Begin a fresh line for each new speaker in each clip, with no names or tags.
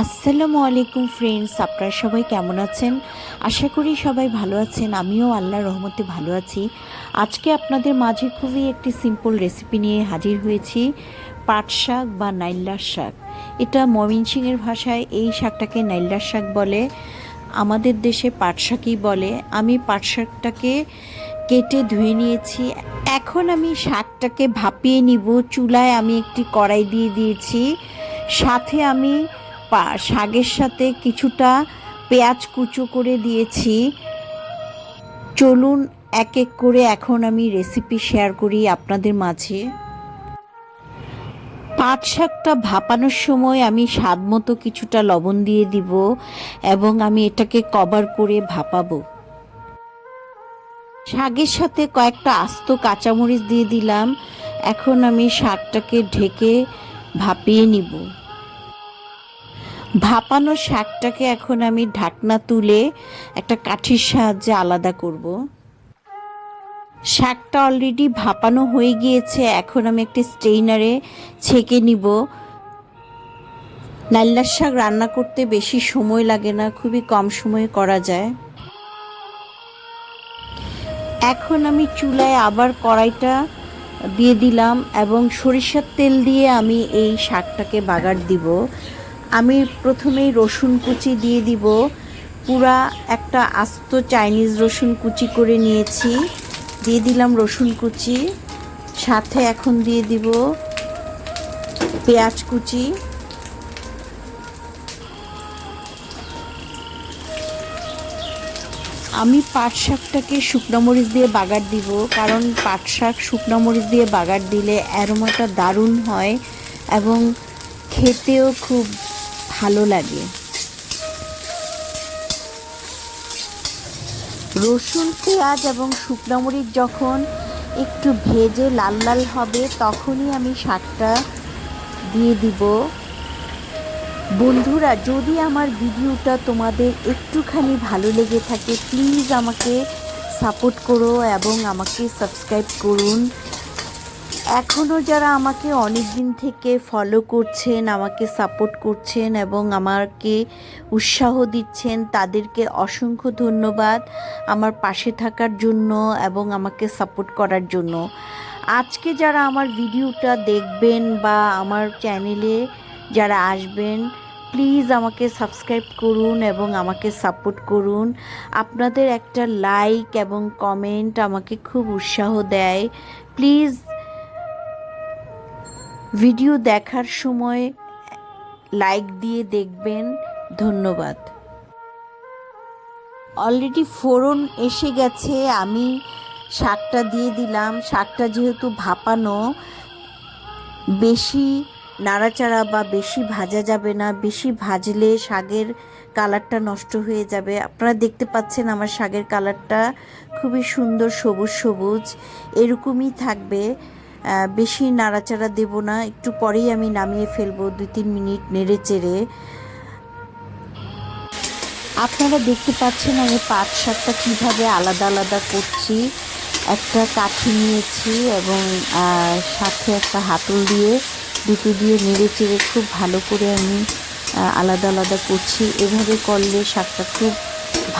আসসালামু আলাইকুম ফ্রেন্ডস আপনারা সবাই কেমন আছেন? আশা করি সবাই ভালো আছেন, আমিও আল্লাহর রহমতে ভালো আছি। আজকে আপনাদের মাঝে খুবই একটি সিম্পল রেসিপি নিয়ে হাজির হয়েছি, পাট শাক বা নাইল্লার শাক। এটা ময়মনসিংহের ভাষায় এই শাকটাকে নাইল্লার শাক বলে। আমাদের দেশে পাট শাকই বলে। আমি পাট শাকটাকে কেটে ধুয়ে নিয়েছি। এখন আমি শাকটাকে ভাপিয়ে নিব। চুলায় আমি একটি কড়াই দিয়ে দিয়েছি। সাথে আমি শাকের সাথে কিছুটা পেঁয়াজ কুচো করে দিয়েছি। চলুন এক এক করে এখন আমি রেসিপি শেয়ার করি আপনাদের মাঝে। পাট শাকটা ভাপানোর সময় আমি স্বাদ মতো কিছুটা লবণ দিয়ে দিব এবং আমি এটাকে কভার করে ভাপাবো। শাকের সাথে কয়েকটা আস্ত কাঁচামরিচ দিয়ে দিলাম। এখন আমি শাকটাকে ঢেকে ভাপিয়ে নিব। ভাপানো শাকটাকে এখন আমি ঢাকনা তুলে একটা কাঠির সাহায্যে আলাদা করব। শাকটা অলরেডি ভাপানো হয়ে গিয়েছে, এখন আমি একটি স্টেইনারে ছেঁকে নিব। নাল্লার শাক রান্না করতে বেশি সময় লাগে না, খুবই কম সময়ে করা যায়। এখন আমি চুলায় আবার কড়াইটা দিয়ে দিলাম এবং সরিষার তেল দিয়ে আমি এই শাকটাকে বাগার দিব। আমি প্রথমেই রসুন কুচি দিয়ে দিব। পুরা একটা আস্ত চাইনিজ রসুন কুচি করে নিয়েছি। দিয়ে দিলাম রসুন কুচি। সাথে এখন দিয়ে দিব পেঁয়াজ কুচি। আমি পাট শাকটাকে শুকনো মরিচ দিয়ে বাগার দিব, কারণ পাট শাক শুকনো মরিচ দিয়ে বাগার দিলে অ্যারোমাটা দারুণ হয় এবং খেতেও খুব ভালো লাগে। রসুন, পেঁয়াজ এবং শুকনো মরিচ যখন একটু ভেজে লাল লাল হবে, তখনই আমি শাকটা দিয়ে দিব। বন্ধুরা, যদি আমার ভিডিওটা তোমাদের একটুখানি ভালো লেগে থাকে প্লিজ আমাকে সাপোর্ট করো এবং আমাকে সাবস্ক্রাইব করুন। এখনও যারা আমাকে অনেক দিন থেকে ফলো করছেন, আমাকে সাপোর্ট করছেন এবং আমাকে উৎসাহ দিচ্ছেন, তাদেরকে অসংখ্য ধন্যবাদ আমার পাশে থাকার জন্য এবং আমাকে সাপোর্ট করার জন্য। আজকে যারা আমার ভিডিওটা দেখবেন বা আমার চ্যানেলে যারা আসবেন প্লিজ আমাকে সাবস্ক্রাইব করুন এবং আমাকে সাপোর্ট করুন। আপনাদের একটা লাইক এবং কমেন্ট আমাকে খুব উৎসাহ দেয়। প্লিজ ভিডিও দেখার সময় লাইক দিয়ে দেখবেন। ধন্যবাদ। অলরেডি ফোড়ন এসে গেছে, আমি শাকটা দিয়ে দিলাম। শাকটা যেহেতু ভাপানো, বেশি নাড়াচাড়া বা বেশি ভাজা যাবে না। বেশি ভাজলে শাকের কালারটা নষ্ট হয়ে যাবে। আপনারা দেখতে পাচ্ছেন আমার শাকের কালারটা খুবই সুন্দর সবুজ সবুজ। এরকমই থাকবে। বেশি নাড়াচাড়া দেব না। একটু পরেই আমি নামিয়ে ফেলব, দুই তিন মিনিট নেড়ে চেড়ে। আপনারা দেখতে পাচ্ছেন আমি পাট শাকটা কীভাবে আলাদা আলাদা করছি। একটা কাঠি নিয়েছি এবং সাথে একটা হাতল দিয়ে দুটো দিয়ে নেড়ে চেড়ে খুব ভালো করে আমি আলাদা আলাদা করছি। এভাবে করলে শাকটা খুব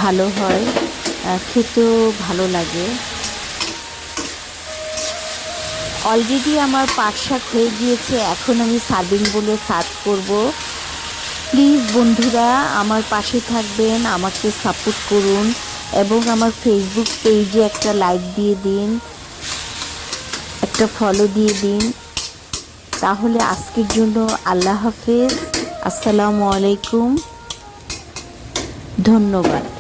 ভালো হয় খেতেও ভালো লাগে। অলরেডি আমার পাট শাক হয়ে গিয়েছে, এখন আমি সার্ভিং বলে সার্ভ করব। প্লিজ বন্ধুরা, আমার পাশে থাকবেন, আমাকে সাপোর্ট করুন এবং আমার ফেসবুক পেজে একটা লাইক দিয়ে দিন, একটা ফলো দিয়ে দিন। তাহলে আজকের জন্য আল্লাহ হাফেজ। আসসালামু আলাইকুম। ধন্যবাদ।